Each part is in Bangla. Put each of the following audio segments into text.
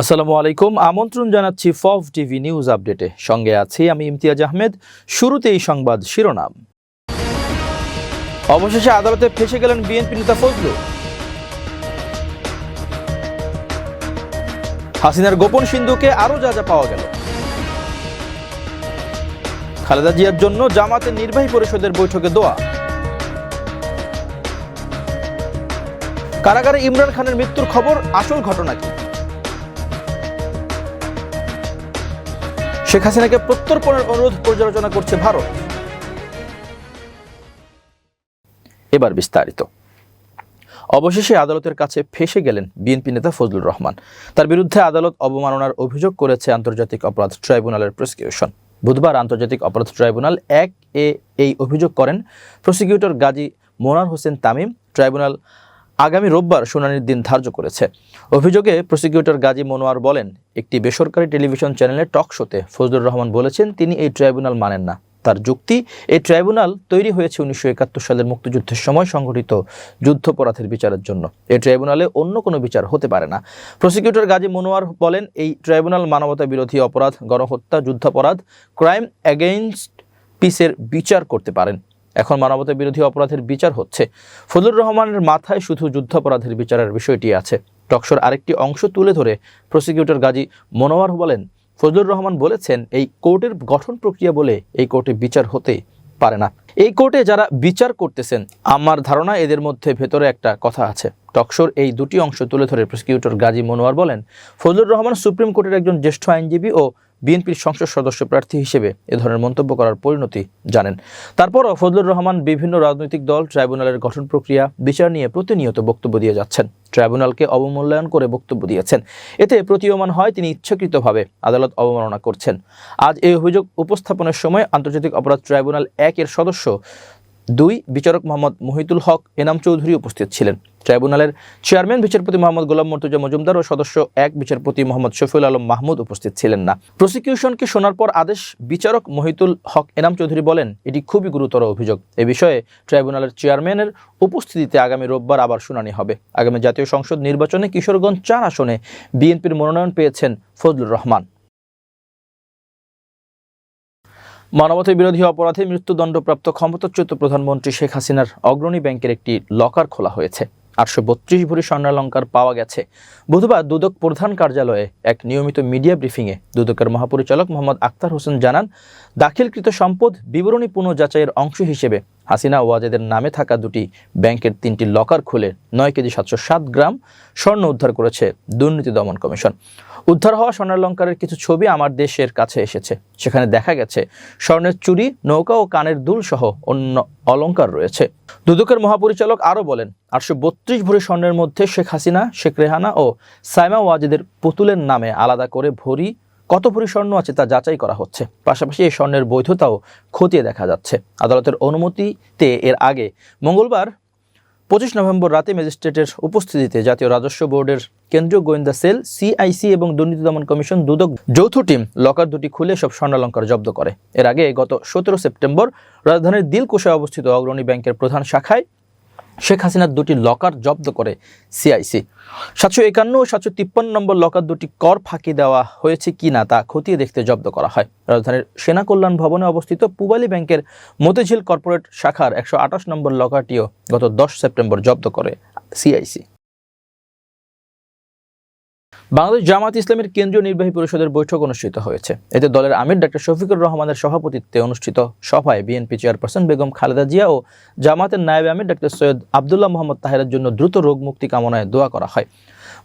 আসসালামু আলাইকুম। আমন্ত্রণ জানাচ্ছি ফফ টিভি নিউজ আপডেটে। সঙ্গে আছি আমি ইমতিয়াজ আহমেদ। শুরুতেই সংবাদ শিরোনাম। অবশেষে আদালতে ফেসে গেলেন বিএনপি নেতা ফজলু হাসিনার গোপন সিন্ধুকে আরও যা যা পাওয়া গেল। খালেদা জিয়ার জন্য জামাতের নির্বাহী পরিষদের বৈঠকে দোয়া। কারাগারে ইমরান খানের মৃত্যুর খবর, আসল ঘটনা কি? শেখ হাসিনাকে প্রত্যর্পণের অনুরোধ পর্যালোচনা করছে ভারত। এবার বিস্তারিত। অবশেষে আদালতের কাছে ফেসে গেলেন বিএনপি নেতা ফজলুর রহমান। তার বিরুদ্ধে আদালত অবমাননার অভিযোগ করেছে আন্তর্জাতিক অপরাধ ট্রাইব্যুনালের প্রসিকিউশন। বুধবার আন্তর্জাতিক অপরাধ ট্রাইব্যুনাল এক এ এই অভিযোগ করেন। প্রসিকিউটর গাজী মোনার হোসেন তামিম, ট্রাইব্যুনাল আগামী রোববার শুনানির দিন ধার্য করেছে। অভিযোগে প্রসিকিউটর গাজী মনোয়ার বলেন, একটি বেসরকারি টেলিভিশন চ্যানেলের টক শোতে ফজলুর রহমান বলেছেন, তিনি এই ট্রাইব্যুনাল মানেন না। তার যুক্তি, এই ট্রাইব্যুনাল তৈরি হয়েছে উনিশশো একাত্তর সালের মুক্তিযুদ্ধের সময় সংঘটিত যুদ্ধপরাধের বিচারের জন্য। এই ট্রাইব্যুনালে অন্য কোনো বিচার হতে পারে না। প্রসিকিউটর গাজী মনোয়ার বলেন, এই ট্রাইব্যুনাল মানবতা বিরোধী অপরাধ, গণহত্যা, যুদ্ধাপরাধ, ক্রাইম অ্যাগেইনস্ট পিসের বিচার করতে পারেন। এখন মানবতা বিরোধী অপরাধের বিচার হচ্ছে। ফজলুর রহমানের মাথায় শুধু যুদ্ধাপরাধের বিচারের বিষয়টি আছে। টকশোর আরেকটি অংশ তুলে ধরে প্রসিকিউটর গাজী মনোয়ার বলেন, ফজলুর রহমান বলেছেন, এই কোর্টের গঠন প্রক্রিয়া বলে এই কোর্টে বিচার হতে পারে না। এই কোর্টে যারা বিচার করতেছেন, আমার ধারণা এদের মধ্যে ভেতরে একটা কথা আছে। টকশোর এই দুটি অংশ তুলে ধরে প্রসিকিউটর গাজী মনোয়ার বলেন, ফজলুর রহমান সুপ্রিম কোর্টের একজন জ্যেষ্ঠ আইনজীবী ও বিএনপির সংসদ সদস্য প্রার্থী হিসেবে এ ধরনের মন্তব্য করার পরিণতি জানেন। তারপরও ফজলুর রহমান বিভিন্ন রাজনৈতিক দল, ট্রাইব্যুনালের গঠন প্রক্রিয়া, বিচার নিয়ে প্রতিনিয়ত বক্তব্য দিয়ে যাচ্ছেন। ট্রাইব্যুনালকে অবমূল্যায়ন করে বক্তব্য দিয়েছেন। এতে প্রতীয়মান হয় তিনি ইচ্ছাকৃতভাবে আদালত অবমাননা করছেন। আজ এই অভিযোগ উপস্থাপনের সময় আন্তর্জাতিক অপরাধ ট্রাইব্যুনাল এক এর সদস্য দুই বিচারক মোহাম্মদ মহিতুল হক এনাম চৌধুরী উপস্থিত ছিলেন। ট্রাইব্যুনালের চেয়ারম্যান, বিচারপতি মোহাম্মদ গোলাম মর্তুজা মজুমদার ও সদস্য এক বিচারপতি মোহাম্মদ শফিউল আলম মাহমুদ উপস্থিত ছিলেন না। প্রসিকিউশনকে শোনার পর আদেশ বিচারক মহিতুল হক এনাম চৌধুরী বলেন, এটি খুবই গুরুতর অভিযোগ। এ বিষয়ে ট্রাইব্যুনালের চেয়ারম্যানের উপস্থিতিতে আগামী রোববার আবার শুনানি হবে। আগামী জাতীয় সংসদ নির্বাচনে কিশোরগঞ্জ চার আসনে বিএনপির মনোনয়ন পেয়েছেন ফজলুর রহমান। মানবতা বিরোধী অপরাধে মৃত্যুদণ্ডপ্রাপ্ত ক্ষমতাচ্যুত প্রধানমন্ত্রী শেখ হাসিনার অগ্রণী ব্যাংকের একটি লকার খোলা হয়েছে। আটশো বত্রিশ ভরি স্বর্ণালঙ্কার পাওয়া গেছে। বুধবার দুদক প্রধান কার্যালয়ে এক নিয়মিত মিডিয়া ব্রিফিংয়ে দুদকের মহাপরিচালক মোহাম্মদ আক্তার হোসেন জানান, দাখিলকৃত সম্পদ বিবরণী পুনঃ যাচাইয়ের অংশ হিসেবে হাসিনা ওয়াজেদের নামে থাকা দুটি ব্যাংকের তিনটি লকার খুলে নয় কেজি সাতশো সাত গ্রাম স্বর্ণ উদ্ধার করেছে দুর্নীতি দমন কমিশন। উদ্ধার হওয়া স্বর্ণালঙ্কারের কিছু ছবি আমার দেশের কাছে এসেছে। সেখানে দেখা গেছে স্বর্ণের চুরি, নৌকা ও কানের দুল সহ অন্য অলঙ্কার রয়েছে। দুদকের মহাপরিচালক আরও বলেন, আটশো বত্রিশ ভরি স্বর্ণের মধ্যে শেখ হাসিনা, শেখ রেহানা ও সাইমা ওয়াজেদের পুতুলের নামে আলাদা করে ভরি কত ভরি স্বর্ণ আছে তা যাচাই করা হচ্ছে। পাশাপাশি এই স্বর্ণের বৈধতাও খতিয়ে দেখা যাচ্ছে। আদালতের অনুমতিতে এর আগে মঙ্গলবার পঁচিশ নভেম্বর রাতে ম্যাজিস্ট্রেটের উপস্থিতিতে জাতীয় রাজস্ব বোর্ডের কেন্দ্রীয় গোয়েন্দা সেল, সিআইসি এবং দুর্নীতি দমন কমিশন দুদক যৌথ টিম লকার দুটি খুলে সব স্বর্ণালঙ্কার জব্দ করে। এর আগে গত সতেরো সেপ্টেম্বর রাজধানীর দিলকুশায় অবস্থিত অগ্রণী ব্যাংকের প্রধান শাখায় শেখ হাসিনার দুটি লকার জব্দ করে সিআইসি। সাতশো একান্ন ও সাতশো তিপ্পান্ন নম্বর লকার দুটি কর ফাঁকি দেওয়া হয়েছে কি না তা খতিয়ে দেখতে জব্দ করা হয়। রাজধানীর সেনা কল্যাণ ভবনে অবস্থিত পুবালি ব্যাংকের মতিঝিল কর্পোরেট শাখার একশো আঠাশ নম্বর লকারটিও গত দশ সেপ্টেম্বর জব্দ করে সিআইসি। বাংলাদেশ জামাত ইসলামের কেন্দ্রীয় নির্বাহী পরিষদের বৈঠক অনুষ্ঠিত হয়েছে। এতে দলের আমির ডাক্তার শফিকুর রহমানের সভাপতিত্বে অনুষ্ঠিত সভায় বিএনপি চেয়ারপারসন বেগম খালেদা জিয়া ও জামাতের নায়েব আমির ডাক্তার সৈয়দ আবদুল্লাহ মোহাম্মদ তাহেরের জন্য দ্রুত রোগ মুক্তি কামনায় দোয়া করা হয়।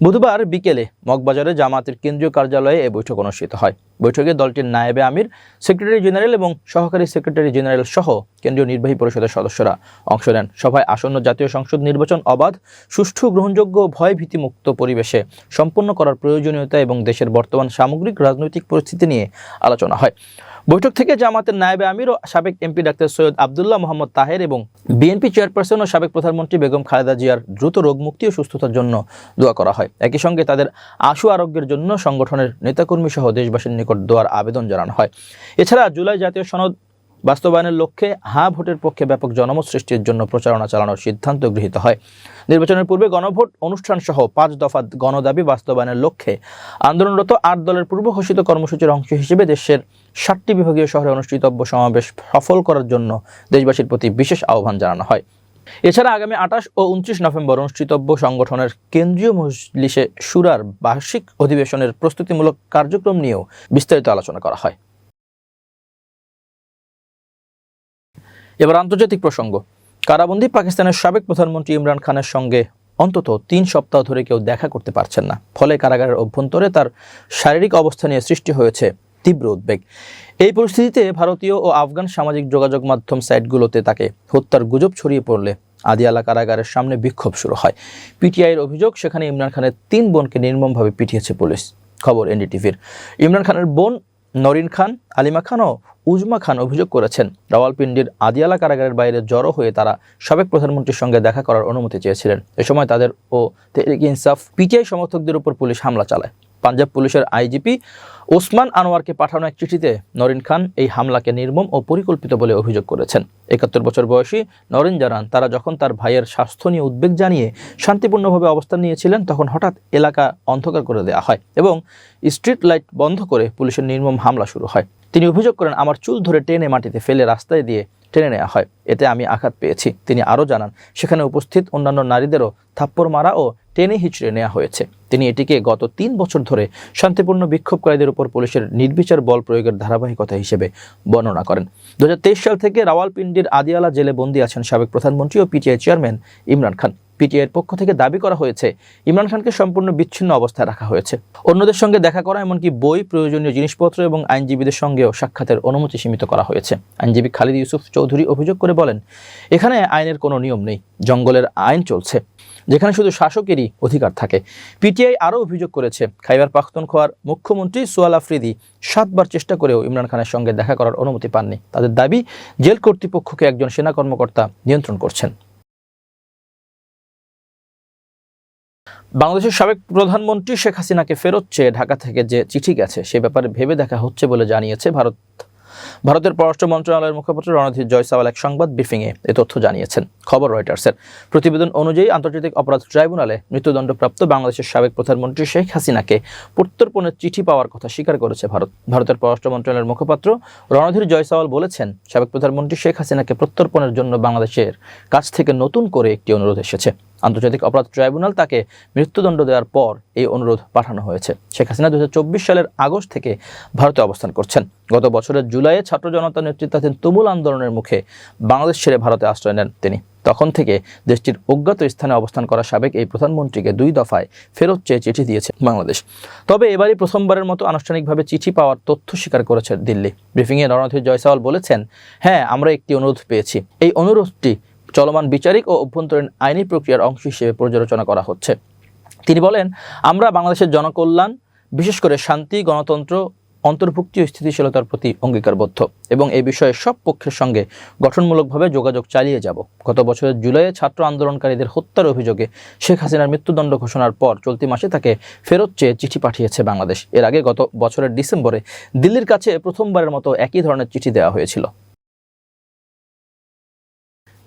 বুধবার বিকেলে মগবাজারে জামাতের কেন্দ্রীয় কার্যালয়ে এ বৈঠক অনুষ্ঠিত হয়। বৈঠকে দলটির নায়েবে আমির, সেক্রেটারি জেনারেল এবং সহকারী সেক্রেটারি জেনারেল সহ কেন্দ্রীয় নির্বাহী পরিষদের সদস্যরা অংশ নেন। সভায় আসন্ন জাতীয় সংসদ নির্বাচন অবাধ, সুষ্ঠু, গ্রহণযোগ্য ভয় ভীতিমুক্ত পরিবেশে সম্পন্ন করার প্রয়োজনীয়তা এবং দেশের বর্তমান সামগ্রিক রাজনৈতিক পরিস্থিতি নিয়ে আলোচনা হয়। বৈঠক থেকে জামাতের নায়েবে আমির ও সাবেক এমপি ডাক্তার সৈয়দ আবদুল্লাহ মোহাম্মদ তাহের এবং বিএনপি চেয়ারপারসন ও সাবেক প্রধানমন্ত্রী বেগম খালেদা জিয়ার দ্রুত রোগমুক্তি ও সুস্থতার জন্য দোয়া করা হয়। একই সঙ্গে তাদের আশু আরোগ্যের জন্য সংগঠনের নেতাকর্মী সহ দেশবাসীর নিকট দোয়ার আবেদন জানানো হয়। এছাড়া জুলাই জাতীয় সনদ বাস্তবায়নের লক্ষ্যে হা ভোটের পক্ষে ব্যাপক জনমত সৃষ্টির জন্য প্রচারণা চালানোর সিদ্ধান্ত গৃহীত হয়। নির্বাচনের পূর্বে গণভোট অনুষ্ঠান সহ পাঁচ দফা গণদাবি বাস্তবায়নের লক্ষ্যে আন্দোলনরত আট দলের পূর্ব ঘোষিত কর্মসূচির অংশ হিসেবে দেশের ষাটটি বিভাগীয় শহরে অনুষ্ঠিতব্য সমাবেশ সফল করার জন্য দেশবাসীর প্রতি বিশেষ আহ্বান জানানো হয়। এছাড়া আগামী আঠাশ ও উনত্রিশ নভেম্বর অনুষ্ঠিতব্য সংগঠনের কেন্দ্রীয় মজলিসে সুরার বার্ষিক অধিবেশনের প্রস্তুতিমূলক কার্যক্রম নিয়েও বিস্তারিত আলোচনা করা হয়। এবার আন্তর্জাতিক প্রসঙ্গ। কারাবন্দী পাকিস্তানের সাবেক প্রধানমন্ত্রী ইমরান খানের সঙ্গে অন্তত তিন সপ্তাহ ধরে কেউ দেখা করতে পারছেন না। ফলে কারাগারের অভ্যন্তরে তার শারীরিক অবস্থা নিয়ে সৃষ্টি হয়েছে তীব্র উদ্বেগ। এই পরিস্থিতিতে ভারতীয় ও আফগান সামাজিক যোগাযোগ মাধ্যম সাইটগুলোতে তাকে হত্যার গুজব ছড়িয়ে পড়লে আদিয়ালা কারাগারের সামনে বিক্ষোভ শুরু হয়। পিটিআইয়ের অভিযোগ, সেখানে ইমরান খানের তিন বোনকে নির্মমভাবে পিটিয়েছে পুলিশ। খবর এনডিটিভির। ইমরান খানের বোন নরিন খান, আলিমা খান ও উজমা খান অভিযোগ করেছেন, রাওয়ালপিন্ডির আদিয়ালা কারাগারের বাইরে জড়ো হয়ে তারা সাবেক প্রধানমন্ত্রীর সঙ্গে দেখা করার অনুমতি চেয়েছিলেন। এ সময় তাদের ও তেরিক ইনসাফ পিটিআই সমর্থকদের উপর পুলিশ হামলা চালায়। পাঞ্জাব পুলিশের আইজিপি ওসমান আনোয়ারকে পাঠানো এক চিঠিতে নরিন খান এই হামলাকে নির্মম ও পরিকল্পিত বলে অভিযোগ করেছেন। একাত্তর বছর বয়সী নরেন জানান, তারা যখন তার ভাইয়ের স্বাস্থ্য নিয়ে উদ্বেগ জানিয়ে শান্তিপূর্ণভাবে অবস্থান নিয়েছিলেন, তখন হঠাৎ এলাকা অন্ধকার করে দেওয়া হয় এবং স্ট্রিট লাইট বন্ধ করে পুলিশের নির্মম হামলা শুরু হয়। তিনি অভিযোগ করেন, আমার চুল ধরে টেনে মাটিতে ফেলে রাস্তায় দিয়ে টেনে নেওয়া হয়। এতে আমি আঘাত পেয়েছি। তিনি আরও জানান, সেখানে উপস্থিত অন্যান্য নারীদেরও থাপ্পড় মারা ও টেনে হিচড়ে নেওয়া হয়েছে। তিনি এটিকে গত তিন বছর ধরে শান্তিপূর্ণ বিক্ষোভকারীদের উপর পুলিশের নির্বিচার বল প্রয়োগের ধারাবাহিকতা হিসেবে বর্ণনা করেন। দু হাজার তেইশ সাল থেকে রাওয়ালপিন্ডির আদিয়ালা জেলে বন্দী আছেন সাবেক প্রধানমন্ত্রী ও পিটিআই চেয়ারম্যান ইমরান খান। পিটিআইয়ের পক্ষ থেকে দাবি করা হয়েছে, ইমরান খানকে সম্পূর্ণ বিচ্ছিন্ন অবস্থায় রাখা হয়েছে। অন্যদের সঙ্গে দেখা করা, এমনকি বই, প্রয়োজনীয় জিনিসপত্র এবং আইনজীবীদের সঙ্গেও সাক্ষাতের অনুমতি সীমিত করা হয়েছে। আইনজীবী খালিদ ইউসুফ চৌধুরী অভিযোগ করে বলেন, এখানে আইনের কোনো নিয়ম নেই, জঙ্গলের আইন চলছে, যেখানে শুধু শাসকেরই অধিকার থাকে। পিটিআই আরও অভিযোগ করেছে, খাইবার পাখতুনখোয়ার মুখ্যমন্ত্রী সোয়াল আফ্রিদি সাতবার চেষ্টা করেও ইমরান খানের সঙ্গে দেখা করার অনুমতি পাননি। তাদের দাবি, জেল কর্তৃপক্ষকে একজন সেনা কর্মকর্তা নিয়ন্ত্রণ করছেন। বাংলাদেশের সাবেক প্রধানমন্ত্রী শেখ হাসিনাকে ফেরত চেয়ে ঢাকা থেকে যে চিঠি গেছে, সে ব্যাপারে ভেবে দেখা হচ্ছে বলে জানিয়েছে ভারত। ভারতের পররাষ্ট্র মন্ত্রণালয়ের মুখপাত্র রণধীর জয়সাওয়াল এক সংবাদ ব্রিফিংয়ে এ তথ্য জানিয়েছেন। খবর রয়টার্সের। প্রতিবেদন অনুযায়ী আন্তর্জাতিক অপরাধ ট্রাইব্যুনালে মৃত্যুদণ্ডপ্রাপ্ত বাংলাদেশের সাবেক প্রধানমন্ত্রী শেখ হাসিনাকে প্রত্যর্পণের চিঠি পাওয়ার কথা স্বীকার করেছে ভারত। ভারতের পররাষ্ট্র মন্ত্রণালয়ের মুখপাত্র রণধীর জয়সাওয়াল বলেছেন, সাবেক প্রধানমন্ত্রী শেখ হাসিনাকে প্রত্যর্পণের জন্য বাংলাদেশের কাছ থেকে নতুন করে একটি অনুরোধ এসেছে। আন্তর্জাতিক অপরাধ ট্রাইব্যুনাল তাকে মৃত্যুদণ্ড দেওয়ার পর এই অনুরোধ পাঠানো হয়েছে। শেখ হাসিনা দু হাজার চব্বিশ সালের আগস্ট থেকে ভারতে অবস্থান করছেন। গত বছরের জুলাইয়ে ছাত্র জনতা নেতৃত্বাধীন তুমুল আন্দোলনের মুখে বাংলাদেশ ছেড়ে ভারতে আশ্রয় নেন তিনি। তখন থেকে দেশটির অজ্ঞাত স্থানে অবস্থান করা সাবেক এই প্রধানমন্ত্রীকে দুই দফায় ফেরত চেয়ে চিঠি দিয়েছে বাংলাদেশ। তবে এবারই প্রথমবারের মতো আনুষ্ঠানিকভাবে চিঠি পাওয়ার তথ্য স্বীকার করেছে দিল্লি। ব্রিফিংয়ে রণধীর জয়সওয়াল বলেছেন হ্যাঁ আমরা একটি অনুরোধ পেয়েছি। এই অনুরোধটি চলমান বিচারিক ও অভ্যন্তরীণ আইনি প্রক্রিয়ার অংশ হিসেবে পর্যালোচনা করা হচ্ছে। তিনি বলেন, আমরা বাংলাদেশের জনকল্যাণ, বিশেষ করে শান্তি, গণতন্ত্র, অন্তর্ভুক্তি ও স্থিতিশীলতার প্রতি অঙ্গীকারবদ্ধ এবং এই বিষয়ে সব পক্ষের সঙ্গে গঠনমূলকভাবে যোগাযোগ চালিয়ে যাব। গত বছরের জুলাইয়ে ছাত্র আন্দোলনকারীদের হত্যার অভিযোগে শেখ হাসিনার মৃত্যুদণ্ড ঘোষণার পর চলতি মাসে তাকে ফেরত চেয়ে চিঠি পাঠিয়েছে বাংলাদেশ। এর আগে গত বছরের ডিসেম্বরে দিল্লির কাছে প্রথমবারের মতো একই ধরনের চিঠি দেওয়া হয়েছিল।